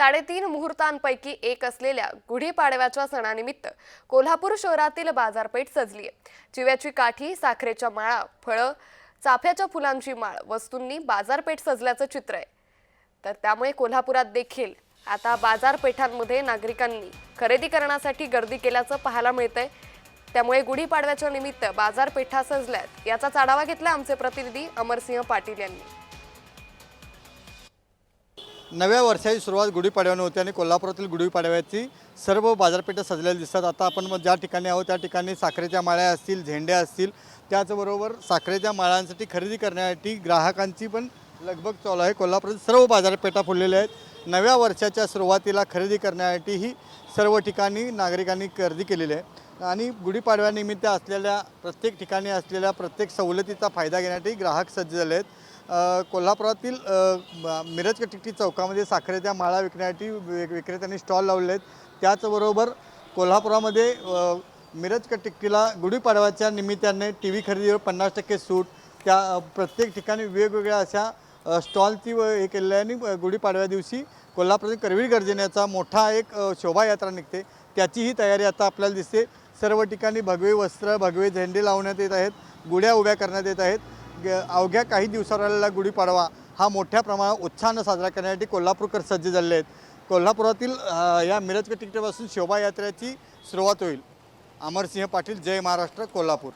साडेतीन मुहूर्तांपैकी एक असलेल्या गुढीपाडव्याच्या सणानिमित्त कोल्हापूर शहरातील बाजारपेठ सजली आहे. चिव्याची काठी साखरेच्या माळा फळं चाफ्याच्या फुलांची माळ वस्तूंनी बाजारपेठ सजल्याचं चित्र आहे. तर त्यामुळे कोल्हापुरात देखील आता बाजारपेठांमध्ये नागरिकांनी खरेदी करण्यासाठी गर्दी केल्याचं पाहायला मिळतंय. त्यामुळे गुढीपाडव्याच्या निमित्त बाजारपेठा सजल्यात. याचा आढावा घेतला आमचे प्रतिनिधी अमरसिंह पाटील यांनी. नव्या वर्षाची सुरुवात गुढीपाडव्याने होते आणि कोल्हापुरातील गुढीपाडव्याची सर्व बाजारपेठा सजलेल्या दिसतात. आता आपण मग ज्या ठिकाणी आहोत त्या ठिकाणी साखरेच्या माळ्या असतील झेंड्या असतील त्याचबरोबर साखरेच्या माळांसाठी खरेदी करण्यासाठी ग्राहकांची पण लगभग चालू आहे. कोल्हापुरातील सर्व बाजारपेठा फुललेल्या आहेत. नव्या वर्षाच्या सुरुवातीला खरेदी करण्यासाठी ही सर्व ठिकाणी नागरिकांनी गर्दी केलेली आहे. आणि गुढीपाडव्यानिमित्त असलेल्या प्रत्येक ठिकाणी असलेल्या प्रत्येक सवलतीचा फायदा घेण्यासाठी ग्राहक सज्ज झाले आहेत. कोल्हापुरातील मिरज कटिकटी चौकामध्ये साखरेच्या माळा विकण्यासाठी विक्रेत्यांनी स्टॉल लावले आहेत. त्याचबरोबर कोल्हापुरामध्ये मिरज कटिकटीला गुढीपाडव्याच्या निमित्ताने टी व्ही खरेदीवर पन्नास टक्के सूट त्या प्रत्येक ठिकाणी वेगवेगळ्या अशा स्टॉलची व हे केलेली आणि गुढीपाडव्या दिवशी कोल्हापुरातील करवीर गर्जनेचा मोठा एक शोभायात्रा निघते. त्याचीही तयारी आता आपल्याला दिसते. सर्व ठिकाणी भगवे वस्त्र भगवे झेंडे लावण्यात येत आहेत. गुढ्या उभ्या करण्यात येत आहेत. ग- अवघ्या काही दिवसावर आलेला गुढीपाडवा हा मोठ्या प्रमाणात उत्साहानं साजरा करण्यासाठी कोल्हापूरकर सज्ज झाले आहेत. कोल्हापुरातील या मिरज तिकटेपासून शोभायात्रेची सुरुवात होईल. अमरसिंह पाटील जय महाराष्ट्र कोल्हापूर.